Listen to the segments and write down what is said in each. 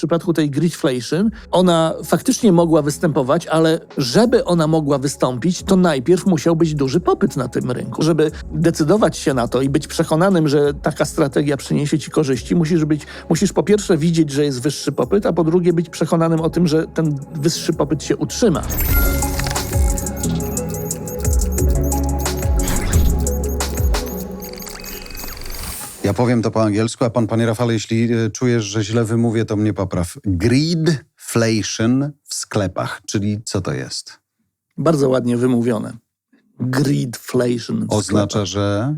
przypadku tej gridflation, ona faktycznie mogła występować, ale żeby ona mogła wystąpić, to najpierw musiał być duży popyt na tym rynku. Żeby decydować się na to i być przekonanym, że taka strategia przyniesie ci korzyści, musisz być, musisz po pierwsze widzieć, że jest wyższy popyt, a po drugie być przekonanym o tym, że ten wyższy popyt się utrzyma. Ja powiem to po angielsku, a pan, panie Rafale, jeśli e, czujesz, że źle wymówię, to mnie popraw. Greedflation w sklepach, czyli co to jest? Bardzo ładnie wymówione. Greedflation. w Oznacza, że...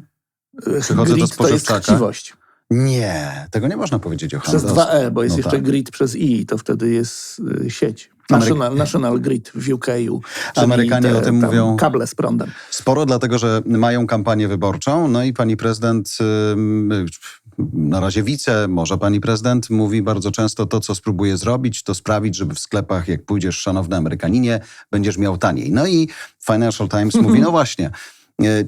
sklepach. przychodzę do Greed to jest spożywczaka. chciwość. Nie, tego nie można powiedzieć o Przez handlu. 2E, bo jest No jeszcze tak. grid przez I, to wtedy jest y, sieć. National, National Grid w UK. Amerykanie o tym tam mówią. Kable z prądem. Sporo, dlatego że mają kampanię wyborczą, no i pani prezydent, na razie wice, może pani prezydent, mówi bardzo często to, co spróbuje zrobić, to sprawić, żeby w sklepach, jak pójdziesz, szanowny Amerykaninie, będziesz miał taniej. No i Financial Times mówi, no właśnie,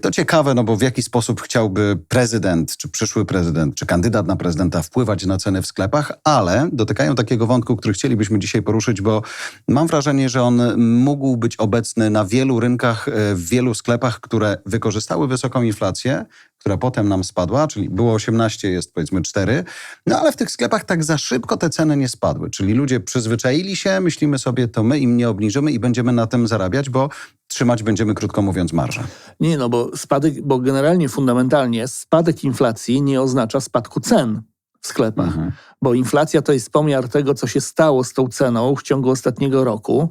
to ciekawe, no bo w jaki sposób chciałby prezydent, czy przyszły prezydent, czy kandydat na prezydenta wpływać na ceny w sklepach, ale dotykają takiego wątku, który chcielibyśmy dzisiaj poruszyć, bo mam wrażenie, że on mógł być obecny na wielu rynkach, e, w wielu sklepach, które wykorzystały wysoką inflację, która potem nam spadła, czyli było 18, jest powiedzmy 4, no ale w tych sklepach tak za szybko te ceny nie spadły, czyli ludzie przyzwyczaili się, myślimy sobie, to my im nie obniżymy i będziemy na tym zarabiać, bo trzymać będziemy, krótko mówiąc, marżę. Nie no, bo spadek, bo generalnie fundamentalnie spadek inflacji nie oznacza spadku cen w sklepach. Mhm. Bo inflacja to jest pomiar tego, co się stało z tą ceną w ciągu ostatniego roku.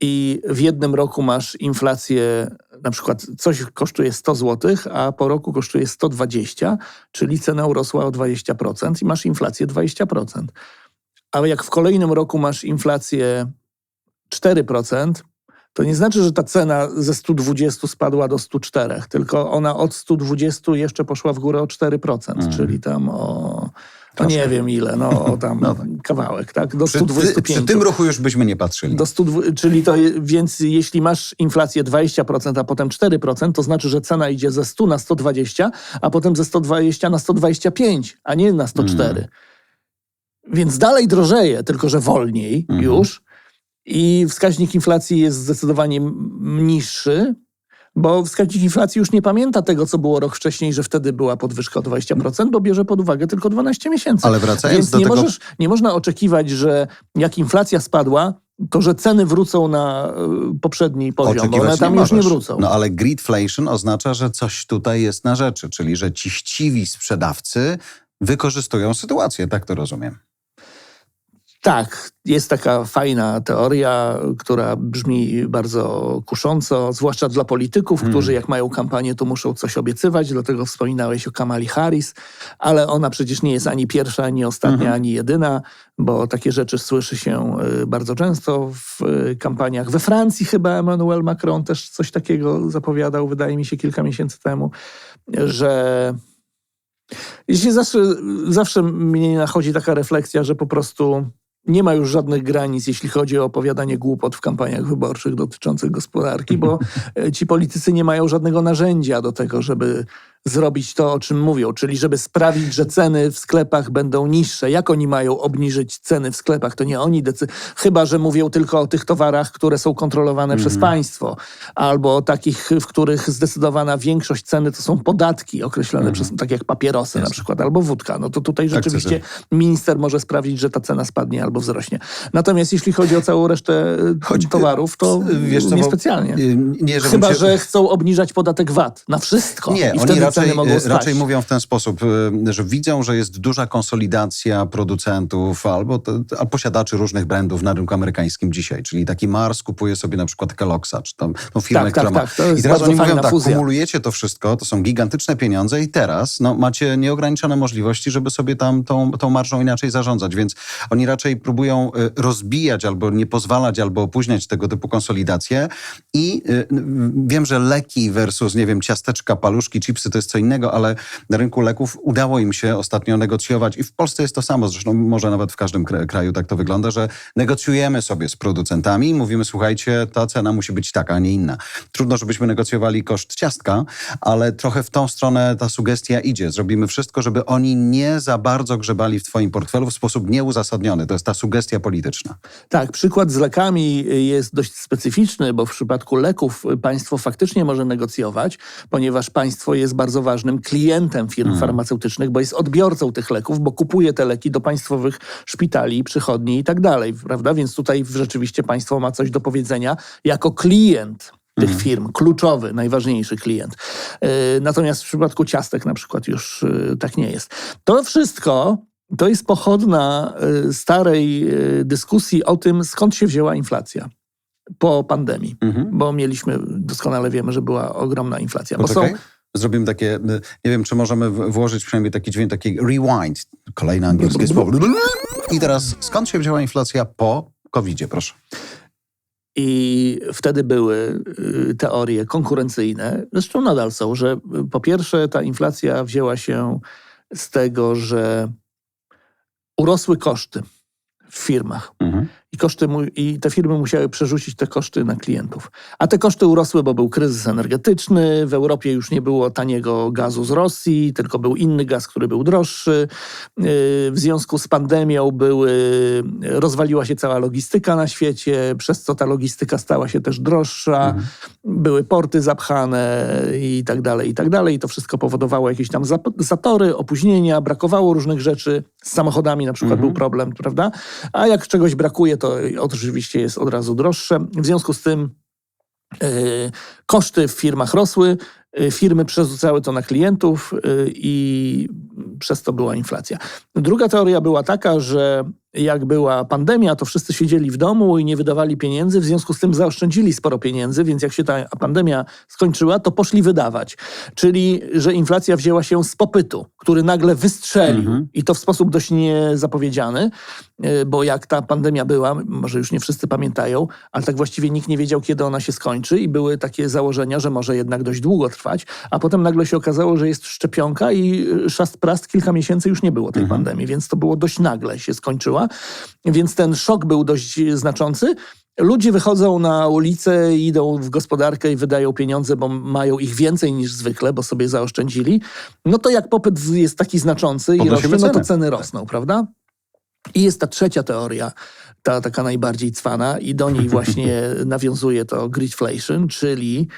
I w jednym roku masz inflację, na przykład coś kosztuje 100 zł, a po roku kosztuje 120, czyli cena urosła o 20% i masz inflację 20%. Ale jak w kolejnym roku masz inflację 4%, to nie znaczy, że ta cena ze 120 spadła do 104, tylko ona od 120 jeszcze poszła w górę o 4%, Mhm. czyli tam o, to nie wiem ile, no o tam No tak. kawałek, tak? Do Przy, ty, 125. przy tym ruchu już byśmy nie patrzyli. Do 100, czyli to, więc jeśli masz inflację 20%, a potem 4%, to znaczy, że cena idzie ze 100 na 120, a potem ze 120 na 125, a nie na 104. Mhm. Więc dalej drożeje, tylko że wolniej Mhm. już. I wskaźnik inflacji jest zdecydowanie niższy, bo wskaźnik inflacji już nie pamięta tego, co było rok wcześniej, że wtedy była podwyżka o 20%, bo bierze pod uwagę tylko 12 miesięcy. Ale wracając Więc do nie, tego... możesz, nie można oczekiwać, że jak inflacja spadła, to że ceny wrócą na y, poprzedni poziom, bo Oczekiwać one tam już nie wrócą. No ale greedflation oznacza, że coś tutaj jest na rzeczy, czyli że ci chciwi sprzedawcy wykorzystują sytuację, tak to rozumiem. Tak, jest taka fajna teoria, która brzmi bardzo kusząco, zwłaszcza dla polityków, Hmm. którzy jak mają kampanię, to muszą coś obiecywać, dlatego wspominałeś o Kamali Harris, ale ona przecież nie jest ani pierwsza, ani ostatnia, Mhm. ani jedyna, bo takie rzeczy słyszy się y, bardzo często w y, kampaniach. We Francji chyba Emmanuel Macron też coś takiego zapowiadał, wydaje mi się, kilka miesięcy temu, że jeśli zawsze, zawsze mnie nachodzi taka refleksja, że po prostu nie ma już żadnych granic, jeśli chodzi o opowiadanie głupot w kampaniach wyborczych dotyczących gospodarki, bo e, ci politycy nie mają żadnego narzędzia do tego, żeby zrobić to, o czym mówią, czyli żeby sprawić, że ceny w sklepach będą niższe. Jak oni mają obniżyć ceny w sklepach? To nie oni decydują, chyba że mówią tylko o tych towarach, które są kontrolowane przez Mhm. państwo, albo o takich, w których zdecydowana większość ceny to są podatki określone przez, tak jak papierosy na Jasne. przykład, albo wódka. No to tutaj Akcyzy. rzeczywiście minister może sprawić, że ta cena spadnie albo wzrośnie. Natomiast jeśli chodzi o całą resztę e, Choć, towarów, to wiesz co, niespecjalnie. Y, Nie, Chyba, się- że chcą obniżać podatek VAT na wszystko Nie, i oni wtedy raczej, ceny mogą e, spaść. raczej mówią w ten sposób, e, że widzą, że jest duża konsolidacja producentów albo, te, albo posiadaczy różnych brandów na rynku amerykańskim dzisiaj. Czyli taki Mars kupuje sobie na przykład Kelloggsa, czy tam tą firmę, Tak, która tak, ma... tak, to I teraz oni mówią tak, fuzja. kumulujecie to wszystko, to są gigantyczne pieniądze i teraz no, macie nieograniczone możliwości, żeby sobie tam tą, tą marżą inaczej zarządzać, więc oni raczej próbują e, rozbijać albo nie pozwalać, albo opóźniać tego typu konsolidacje i e, wiem, że leki versus, nie wiem, ciasteczka, paluszki, chipsy to jest co innego, ale na rynku leków udało im się ostatnio negocjować i w Polsce jest to samo, zresztą może nawet w każdym kra- kraju tak to wygląda, że negocjujemy sobie z producentami i mówimy, słuchajcie, ta cena musi być taka, a nie inna. Trudno, żebyśmy negocjowali koszt ciastka, ale trochę w tą stronę ta sugestia idzie. Zrobimy wszystko, żeby oni nie za bardzo grzebali w twoim portfelu w sposób nieuzasadniony. To jest ta sugestia polityczna. Tak, przykład z lekami jest dość specyficzny, bo w przypadku leków państwo faktycznie może negocjować, ponieważ państwo jest bardzo ważnym klientem firm farmaceutycznych, bo jest odbiorcą tych leków, bo kupuje te leki do państwowych szpitali, przychodni i tak dalej, prawda? Więc tutaj rzeczywiście państwo ma coś do powiedzenia jako klient tych firm, kluczowy, najważniejszy klient. Yy, Natomiast w przypadku ciastek na przykład już yy, tak nie jest. To wszystko to jest pochodna y, starej dyskusji o tym, skąd się wzięła inflacja po pandemii. Mhm. Bo mieliśmy, doskonale wiemy, że była ogromna inflacja. Bo są, Poczekaj. Zrobimy takie, y, nie wiem, czy możemy włożyć przynajmniej taki dźwięk, taki rewind. Kolejne angielskie słowo. I teraz, skąd się wzięła inflacja po COVID-zie, proszę? I wtedy były y, teorie konkurencyjne, zresztą nadal są, że y, po pierwsze ta inflacja wzięła się z tego, że urosły koszty w firmach. Mhm. I, koszty mu, I te firmy musiały przerzucić te koszty na klientów. A te koszty urosły, bo był kryzys energetyczny. W Europie już nie było taniego gazu z Rosji, tylko był inny gaz, który był droższy. Yy, W związku z pandemią były, rozwaliła się cała logistyka na świecie, przez co ta logistyka stała się też droższa. Były porty zapchane i tak dalej, i tak dalej. I to wszystko powodowało jakieś tam zatory, opóźnienia, brakowało różnych rzeczy. Z samochodami na przykład był problem, prawda? A jak czegoś brakuje, to oczywiście jest od razu droższe. W związku z tym yy, koszty w firmach rosły, yy, firmy przerzucały to na klientów yy, i przez to była inflacja. Druga teoria była taka, że jak była pandemia, to wszyscy siedzieli w domu i nie wydawali pieniędzy, w związku z tym zaoszczędzili sporo pieniędzy, więc jak się ta pandemia skończyła, to poszli wydawać. Czyli, że inflacja wzięła się z popytu, który nagle wystrzelił i to w sposób dość niezapowiedziany, yy, bo jak ta pandemia była, może już nie wszyscy pamiętają, ale tak właściwie nikt nie wiedział, kiedy ona się skończy i były takie założenia, że może jednak dość długo trwać, a potem nagle się okazało, że jest szczepionka i y, szast prast kilka miesięcy już nie było tej pandemii, więc to było dość nagle się skończyła, więc ten szok był dość znaczący. Ludzie wychodzą na ulicę, idą w gospodarkę i wydają pieniądze, bo mają ich więcej niż zwykle, bo sobie zaoszczędzili. No to jak popyt jest taki znaczący i rośnie, no to ceny. ceny rosną, prawda? I jest ta trzecia teoria, ta taka najbardziej cwana i do niej właśnie nawiązuje to gridflation, czyli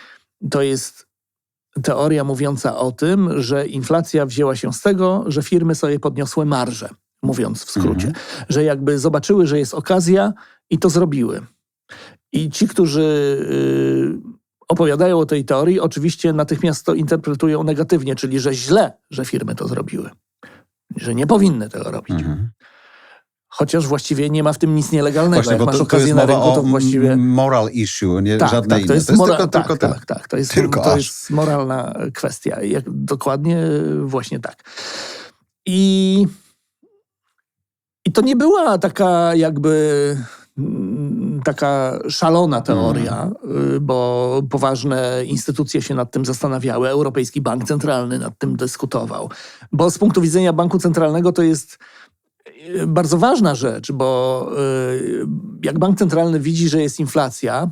to jest teoria mówiąca o tym, że inflacja wzięła się z tego, że firmy sobie podniosły marże, mówiąc w skrócie. Że jakby zobaczyły, że jest okazja i to zrobiły. I ci, którzy y, opowiadają o tej teorii, oczywiście natychmiast to interpretują negatywnie, czyli że źle, że firmy to zrobiły. Że nie powinny tego robić. Mhm. Chociaż właściwie nie ma w tym nic nielegalnego. Właśnie, Jak masz to, to okazję jest na rynku, to właściwie... moral issue, nie Tak, żadne tak, inne. to jest, mora- tylko, tak, tylko tak, tyle. tak, to jest, Tylko to aż. jest moralna kwestia. Jak, dokładnie właśnie tak. I, I to nie była taka jakby mm, taka szalona teoria, y, bo poważne instytucje się nad tym zastanawiały. Europejski Bank Centralny nad tym dyskutował. Bo z punktu widzenia Banku Centralnego to jest y, bardzo ważna rzecz, bo y, jak bank centralny widzi, że jest inflacja,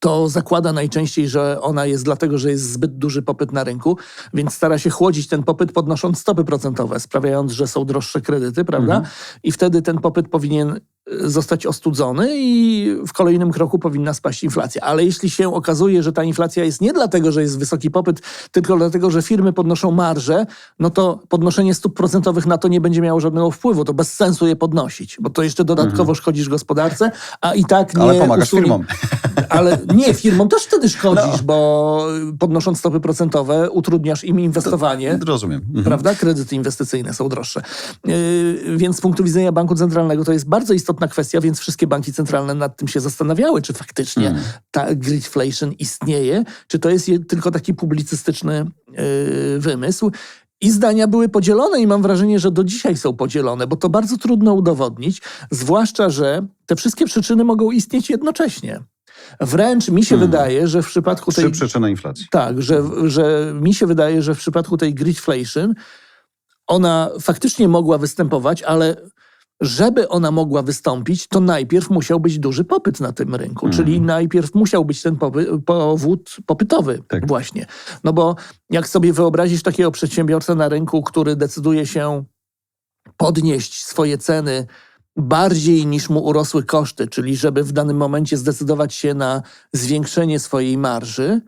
to zakłada najczęściej, że ona jest dlatego, że jest zbyt duży popyt na rynku, więc stara się chłodzić ten popyt, podnosząc stopy procentowe, sprawiając, że są droższe kredyty, prawda? I wtedy ten popyt powinien zostać ostudzony i w kolejnym kroku powinna spaść inflacja. Ale jeśli się okazuje, że ta inflacja jest nie dlatego, że jest wysoki popyt, tylko dlatego, że firmy podnoszą marże, no to podnoszenie stóp procentowych na to nie będzie miało żadnego wpływu. To bez sensu je podnosić, bo to jeszcze dodatkowo szkodzisz gospodarce, a i tak nie Ale pomagasz usunie- firmom. ale nie, firmom też wtedy szkodzisz, bo podnosząc stopy procentowe utrudniasz im inwestowanie. Rozumiem. Mhm. Prawda? Kredyty inwestycyjne są droższe. Yy, więc z punktu widzenia banku centralnego to jest bardzo istotna kwestia, więc wszystkie banki centralne nad tym się zastanawiały, czy faktycznie Mm. ta gridflation istnieje, czy to jest je- tylko taki publicystyczny yy, wymysł. I zdania były podzielone, i mam wrażenie, że do dzisiaj są podzielone, bo to bardzo trudno udowodnić, zwłaszcza, że te wszystkie przyczyny mogą istnieć jednocześnie. Wręcz mi się wydaje, że w przypadku tej... Trzy przyczyny inflacji. Tak, że, że mi się wydaje, że w przypadku tej greedflation ona faktycznie mogła występować, ale żeby ona mogła wystąpić, to najpierw musiał być duży popyt na tym rynku, Mhm. czyli najpierw musiał być ten popy, powód popytowy Tak. właśnie. No bo jak sobie wyobrazić takiego przedsiębiorcę na rynku, który decyduje się podnieść swoje ceny bardziej niż mu urosły koszty, czyli żeby w danym momencie zdecydować się na zwiększenie swojej marży,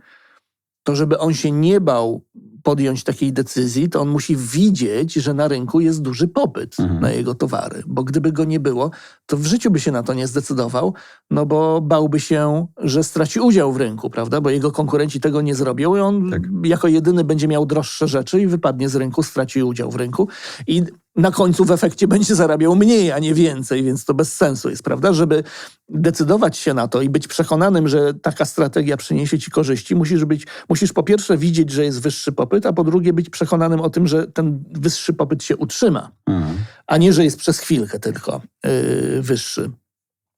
to żeby on się nie bał podjąć takiej decyzji, to on musi widzieć, że na rynku jest duży popyt Mhm. na jego towary. Bo gdyby go nie było, to w życiu by się na to nie zdecydował, no bo bałby się, że straci udział w rynku, prawda? Bo jego konkurenci tego nie zrobią i on Tak. jako jedyny będzie miał droższe rzeczy i wypadnie z rynku, straci udział w rynku. I na końcu w efekcie będzie zarabiał mniej, a nie więcej, więc to bez sensu jest, prawda? Żeby decydować się na to i być przekonanym, że taka strategia przyniesie ci korzyści, musisz być, musisz po pierwsze widzieć, że jest wyższy popyt, a po drugie być przekonanym o tym, że ten wyższy popyt się utrzyma, Mhm. a nie, że jest przez chwilkę tylko yy, wyższy.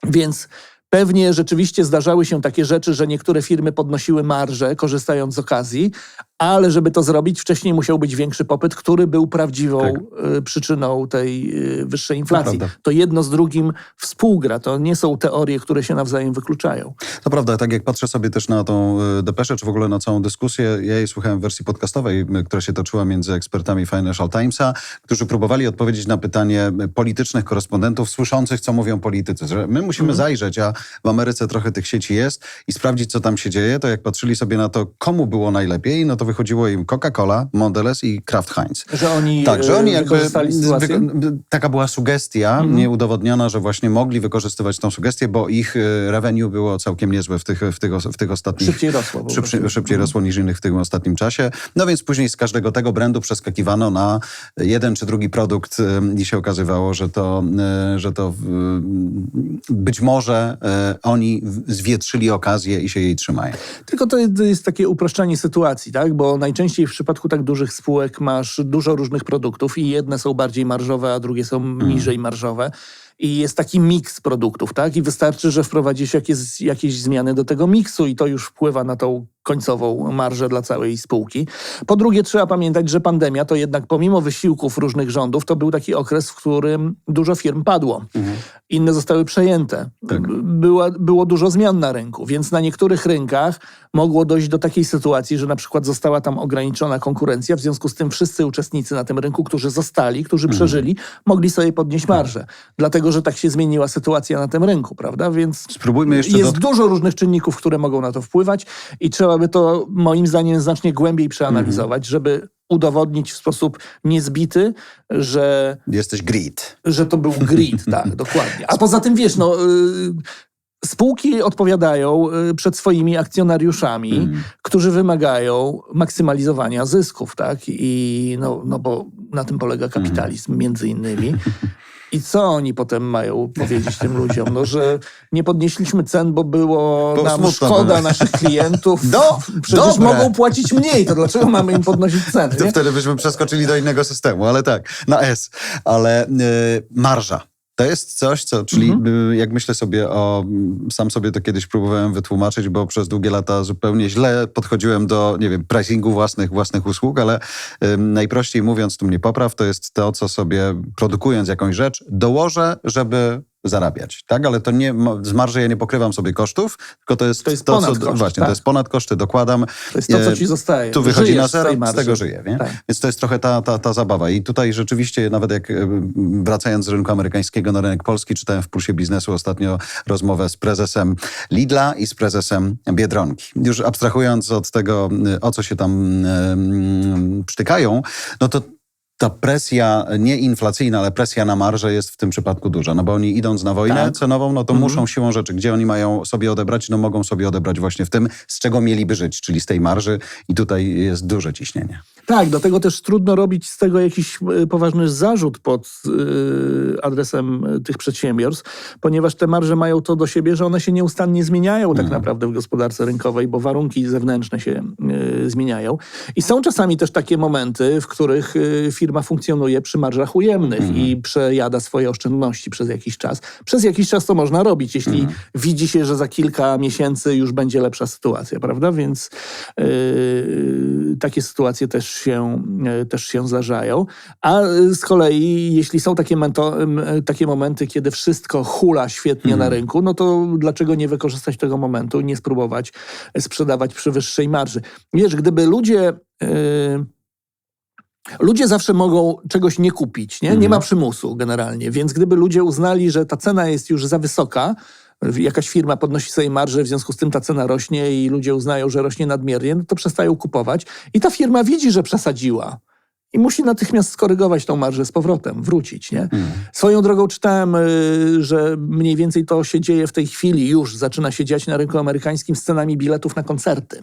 Więc pewnie rzeczywiście zdarzały się takie rzeczy, że niektóre firmy podnosiły marże, korzystając z okazji, ale żeby to zrobić, wcześniej musiał być większy popyt, który był prawdziwą Tak. y, przyczyną tej y, wyższej inflacji. To jedno z drugim współgra. To nie są teorie, które się nawzajem wykluczają. To prawda, tak jak patrzę sobie też na tą y, depeszę, czy w ogóle na całą dyskusję, ja jej słuchałem w wersji podcastowej, która się toczyła między ekspertami Financial Timesa, którzy próbowali odpowiedzieć na pytanie politycznych korespondentów słyszących, co mówią politycy. Że my musimy zajrzeć, a w Ameryce trochę tych sieci jest i sprawdzić, co tam się dzieje. To jak patrzyli sobie na to, komu było najlepiej, no to wychodziło im Coca-Cola, Mondelez i Kraft Heinz. Że oni, Tak, że y, oni jakby. wykorzystali sytuację. wyko- taka była sugestia nieudowodniona, że właśnie mogli wykorzystywać tą sugestię, bo ich y, revenue było całkiem niezłe w tych, w tych, w tych ostatnich. Szybciej rosło. Szybciej, szybciej rosło niż innych w tym ostatnim czasie. No więc później z każdego tego brandu przeskakiwano na jeden czy drugi produkt y, i się okazywało, że to, y, że to y, być może y, oni zwietrzyli okazję i się jej trzymają. Tylko to jest- to jest takie uproszczenie sytuacji, tak? Bo najczęściej w przypadku tak dużych spółek masz dużo różnych produktów i jedne są bardziej marżowe, a drugie są niżej marżowe. I jest taki miks produktów, tak? I wystarczy, że wprowadzisz jakieś, jakieś zmiany do tego miksu i to już wpływa na tą końcową marżę dla całej spółki. Po drugie, trzeba pamiętać, że pandemia to jednak pomimo wysiłków różnych rządów, to był taki okres, w którym dużo firm padło. Inne zostały przejęte. Tak. Była, było dużo zmian na rynku, więc na niektórych rynkach mogło dojść do takiej sytuacji, że na przykład została tam ograniczona konkurencja, w związku z tym wszyscy uczestnicy na tym rynku, którzy zostali, którzy przeżyli, mogli sobie podnieść marżę. Dlatego, że tak się zmieniła sytuacja na tym rynku, prawda? Więc Spróbujmy jeszcze jest do- dużo różnych czynników, które mogą na to wpływać i trzeba by to moim zdaniem znacznie głębiej przeanalizować, żeby udowodnić w sposób niezbity, że Jesteś grid. że to był grid, tak, dokładnie. A poza tym, wiesz, no, y, spółki odpowiadają y, przed swoimi akcjonariuszami, którzy wymagają maksymalizowania zysków, tak, i no, no bo na tym polega kapitalizm, między innymi. I co oni potem mają powiedzieć tym ludziom? No, że nie podnieśliśmy cen, bo było Bo nam szkoda naszych klientów. Do, Przecież dobre. mogą płacić mniej, to dlaczego mamy im podnosić ceny? To wtedy byśmy przeskoczyli do innego systemu, ale tak, na S. Ale y, marża. To jest coś, co, czyli Mhm. jak myślę sobie o, sam sobie to kiedyś próbowałem wytłumaczyć, bo przez długie lata zupełnie źle podchodziłem do, nie wiem, pricingu własnych, własnych usług, ale y, najprościej mówiąc, tu mnie popraw, to jest to, co sobie produkując jakąś rzecz, dołożę, żeby zarabiać, tak? Ale to nie, z marży ja nie pokrywam sobie kosztów, tylko to jest To jest to, ponad co, koszty, właśnie, tak. to jest ponad koszty, dokładam. To jest to, co E, ci zostaje. Tu wychodzi Żyjesz na z zero, z marży. tego żyję, nie? Tak. Więc to jest trochę ta, ta, ta zabawa. I tutaj rzeczywiście, nawet jak e, wracając z rynku amerykańskiego na rynek polski, czytałem w Pulsie Biznesu ostatnio rozmowę z prezesem Lidla i z prezesem Biedronki. Już abstrahując od tego, e, o co się tam mm, przytykają, no to ta presja, nie inflacyjna, ale presja na marżę jest w tym przypadku duża, no bo oni idąc na wojnę Tak. cenową, no to muszą siłą rzeczy, gdzie oni mają sobie odebrać, no mogą sobie odebrać właśnie w tym, z czego mieliby żyć, czyli z tej marży i tutaj jest duże ciśnienie. Tak, do tego też trudno robić z tego jakiś y, poważny zarzut pod y, adresem y, tych przedsiębiorstw, ponieważ te marże mają to do siebie, że one się nieustannie zmieniają tak naprawdę w gospodarce rynkowej, bo warunki zewnętrzne się zmieniają. I są czasami też takie momenty, w których y, firma firma funkcjonuje przy marżach ujemnych Mhm. i przejada swoje oszczędności przez jakiś czas. Przez jakiś czas to można robić, jeśli Mhm. widzi się, że za kilka miesięcy już będzie lepsza sytuacja, prawda? Więc yy, takie sytuacje też się, yy, też się zdarzają. A yy, z kolei, jeśli są takie, mento, m, takie momenty, kiedy wszystko hula świetnie Mhm. na rynku, no to dlaczego nie wykorzystać tego momentu i nie spróbować sprzedawać przy wyższej marży? Wiesz, gdyby ludzie... Yy, Ludzie zawsze mogą czegoś nie kupić, nie? nie Mhm. ma przymusu generalnie, więc gdyby ludzie uznali, że ta cena jest już za wysoka, jakaś firma podnosi sobie marżę, w związku z tym ta cena rośnie i ludzie uznają, że rośnie nadmiernie, no to przestają kupować i ta firma widzi, że przesadziła. I musi natychmiast skorygować tą marżę z powrotem, wrócić. Nie? Mhm. Swoją drogą czytałem, y, że mniej więcej to się dzieje w tej chwili, już zaczyna się dziać na rynku amerykańskim z cenami biletów na koncerty.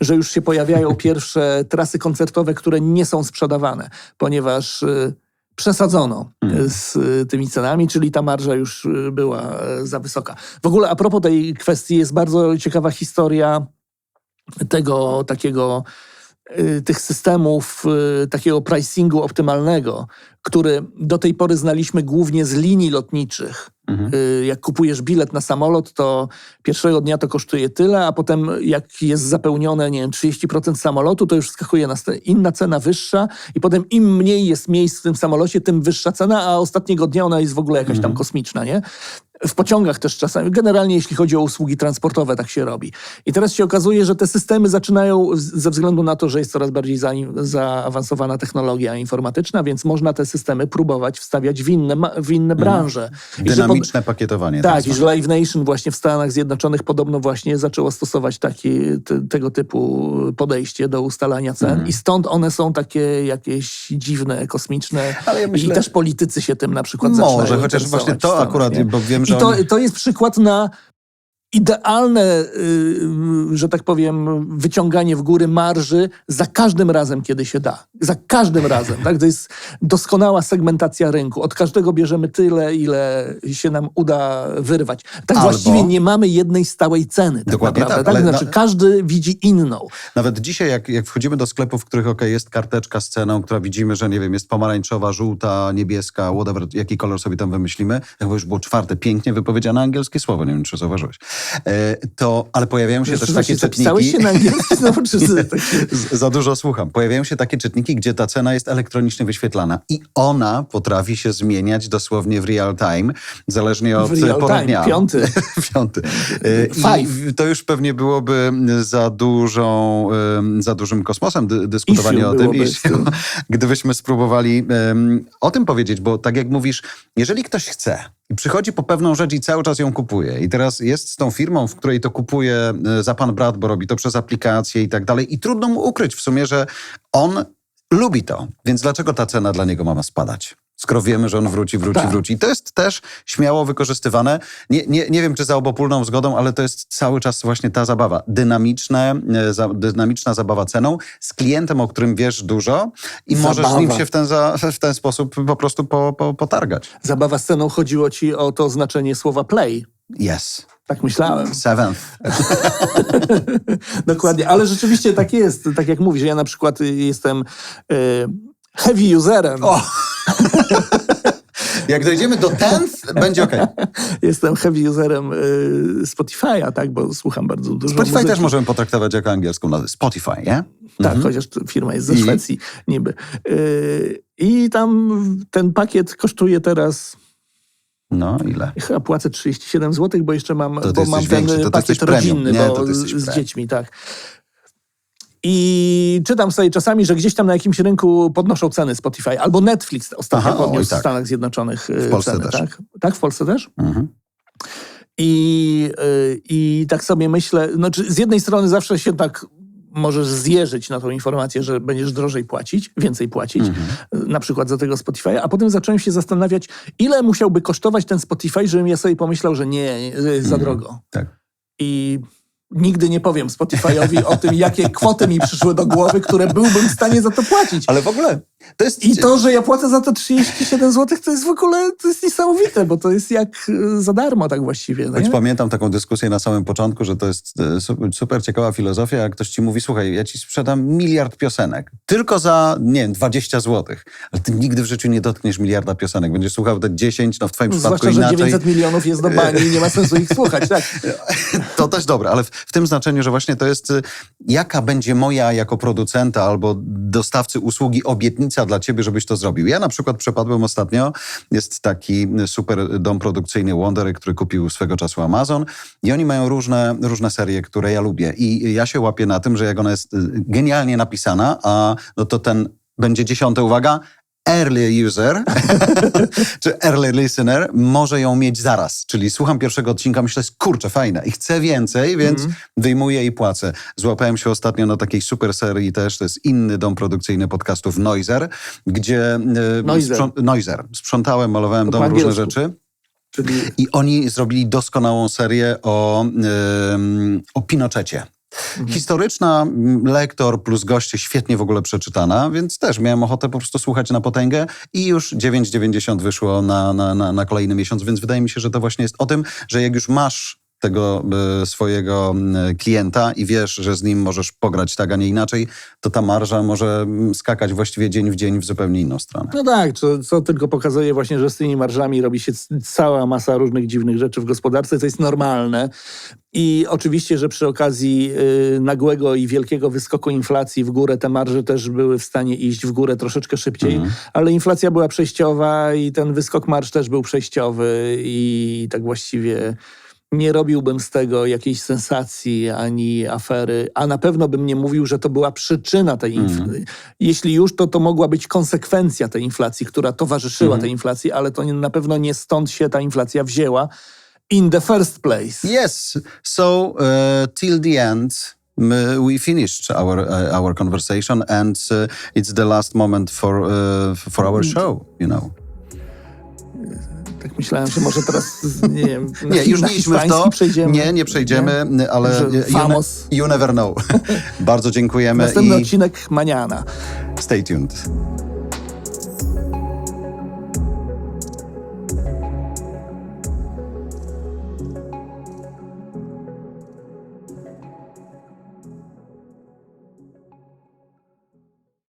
Że już się pojawiają pierwsze trasy koncertowe, które nie są sprzedawane, ponieważ y, przesadzono Mhm. z y, tymi cenami, czyli ta marża już była za wysoka. W ogóle a propos tej kwestii jest bardzo ciekawa historia tego takiego tych systemów y, takiego pricingu optymalnego, który do tej pory znaliśmy głównie z linii lotniczych. Mhm. Y, Jak kupujesz bilet na samolot, to pierwszego dnia to kosztuje tyle, a potem jak jest zapełnione, nie wiem, 30% samolotu, to już skakuje na inna cena wyższa i potem im mniej jest miejsc w tym samolocie, tym wyższa cena, a ostatniego dnia ona jest w ogóle jakaś tam kosmiczna, nie? W pociągach też czasami, generalnie jeśli chodzi o usługi transportowe, tak się robi. I teraz się okazuje, że te systemy zaczynają, ze względu na to, że jest coraz bardziej za, zaawansowana technologia informatyczna, więc można te systemy próbować wstawiać w inne, w inne branże. I że pod- Dynamiczne pakietowanie. tak, i zwane. że Live Nation właśnie w Stanach Zjednoczonych podobno właśnie zaczęło stosować taki, te, tego typu podejście do ustalania cen Mhm. i stąd one są takie jakieś dziwne, kosmiczne Ale ja myślę- i też politycy się tym na przykład Może, chociaż właśnie to akurat, nie? bo wiem, I to, to jest przykład na idealne, y, że tak powiem, wyciąganie w góry marży za każdym razem, kiedy się da. Za każdym razem. Tak? To jest doskonała segmentacja rynku. Od każdego bierzemy tyle, ile się nam uda wyrwać. Tak Albo- właściwie nie mamy jednej stałej ceny. Tak Dokładnie naprawdę, tak, ale Znaczy na- każdy widzi inną. Nawet dzisiaj, jak, jak wchodzimy do sklepów, w których ok, jest karteczka z ceną, która widzimy, że nie wiem, jest pomarańczowa, żółta, niebieska, whatever, jaki kolor sobie tam wymyślimy, jakby już było czwarte, pięknie wypowiedziane angielskie słowo, nie wiem, czy zauważyłeś. E, to, ale pojawiają się Wiesz, też takie czytniki... się na angielski znowu, czy tak, Za dużo słucham. Pojawiają się takie czytniki, gdzie ta cena jest elektronicznie wyświetlana i ona potrafi się zmieniać dosłownie w real time, zależnie od time, dnia. piąty. Piąty. Y, Five. I to już pewnie byłoby za dużą, za dużym kosmosem dy, dyskutowanie o tym, tym. gdybyśmy spróbowali o tym powiedzieć, bo tak jak mówisz, jeżeli ktoś chce i przychodzi po pewną rzecz i cały czas ją kupuje. I teraz jest z tą firmą, w której to kupuje y, za pan brat, bo robi to przez aplikację i tak dalej. I trudno mu ukryć w sumie, że on lubi to, więc dlaczego ta cena dla niego ma spadać? Skoro wiemy, że on wróci, wróci, Tak. wróci. I to jest też śmiało wykorzystywane. Nie, nie, nie wiem, czy za obopólną zgodą, ale to jest cały czas właśnie ta zabawa. Dynamiczne, e, za, dynamiczna zabawa ceną z klientem, o którym wiesz dużo i możesz Zabawa. nim się w ten, za, w ten sposób po prostu po, po, potargać. Zabawa z ceną chodziło ci o to znaczenie słowa play. Yes. Tak myślałem. Seventh. Dokładnie, ale rzeczywiście tak jest. Tak jak mówisz, ja na przykład jestem y, heavy userem. O! Jak dojdziemy do tenth, będzie ok. Jestem heavy userem y, Spotify'a, tak, bo słucham bardzo dużo Spotify muzyki. też możemy potraktować jako angielską nazwę. Spotify, nie? Tak, chociaż to firma jest ze I? Szwecji, niby. Y, I tam ten pakiet kosztuje teraz, No, ile? chyba płacę 37 zł, bo jeszcze mam, To bo mam ten większy, to pakiet premium. rodzinny, Nie, bo z, dziećmi, tak. I czytam sobie czasami, że gdzieś tam na jakimś rynku podnoszą ceny Spotify. Albo Netflix ostatnio Aha, podniósł tak. w Stanach Zjednoczonych W Polsce ceny. też. Tak? tak, w Polsce też? Mhm. I, y, I tak sobie myślę, znaczy z jednej strony zawsze się tak możesz zjeżyć na tą informację, że będziesz drożej płacić, więcej płacić, Mhm. y, na przykład za tego Spotify'a, a potem zacząłem się zastanawiać, ile musiałby kosztować ten Spotify, żebym ja sobie pomyślał, że nie, za Mhm. drogo. Tak. I nigdy nie powiem Spotify'owi o tym, jakie kwoty mi przyszły do głowy, które byłbym w stanie za to płacić. Ale w ogóle To jest I to, że ja płacę za to 37 zł, to jest w ogóle to jest niesamowite, bo to jest jak y, za darmo tak właściwie. No Choć nie? pamiętam taką dyskusję na samym początku, że to jest su- super ciekawa filozofia, jak ktoś ci mówi, słuchaj, ja ci sprzedam miliard piosenek, tylko za, nie wiem, 20 zł, ale ty nigdy w życiu nie dotkniesz miliarda piosenek, będziesz słuchał te 10, no w twoim przypadku Zwłaszcza, że inaczej. 900 milionów jest do bani i nie ma sensu ich słuchać. Tak. To też dobre, ale w, w tym znaczeniu, że właśnie to jest, y, jaka będzie moja jako producenta albo dostawcy usługi obietnica dla ciebie, żebyś to zrobił. Ja na przykład przepadłem ostatnio, jest taki super dom produkcyjny Wondery, który kupił swego czasu Amazon i oni mają różne, różne serie, które ja lubię i ja się łapię na tym, że jak ona jest y, genialnie napisana, a no to ten będzie dziesiąte, uwaga, early user, czy early listener może ją mieć zaraz. Czyli słucham pierwszego odcinka, myślę, kurczę, fajne i chcę więcej, więc wyjmuję i płacę. Złapałem się ostatnio na takiej super serii też, to jest inny dom produkcyjny podcastów Noiser, gdzie... e, Noiser. sprząt- Noiser. Sprzątałem, malowałem To dom, różne angielsku. rzeczy. Czyli I oni zrobili doskonałą serię o, ym, o Pinochecie. Historyczna, m, lektor plus goście świetnie w ogóle przeczytana, więc też miałem ochotę po prostu słuchać na potęgę i już 9,90 wyszło na, na, na, na kolejny miesiąc, więc wydaje mi się, że to właśnie jest o tym, że jak już masz tego e, swojego m, klienta i wiesz, że z nim możesz pograć tak, a nie inaczej, to ta marża może m, skakać właściwie dzień w dzień w zupełnie inną stronę. No tak, co, co tylko pokazuje właśnie, że z tymi marżami robi się cała masa różnych dziwnych rzeczy w gospodarce, to jest normalne. I oczywiście, że przy okazji y, nagłego i wielkiego wyskoku inflacji w górę te marże też były w stanie iść w górę troszeczkę szybciej, ale inflacja była przejściowa i ten wyskok marż też był przejściowy i tak właściwie nie robiłbym z tego jakiejś sensacji ani afery, a na pewno bym nie mówił, że to była przyczyna tej inflacji. Jeśli już, to to mogła być konsekwencja tej inflacji, która towarzyszyła tej inflacji, ale to nie, na pewno nie stąd się ta inflacja wzięła in the first place. Yes. So uh, till the end, we finished our uh, our conversation, and uh, it's the last moment for uh, for our show. You know. Tak myślałem, że może teraz, nie wiem, Nie, już nie idźmy w to. przejdziemy. Nie, nie przejdziemy, ale Że you, ne- famos. you never know. Bardzo dziękujemy Następny i odcinek Maniana. stay tuned.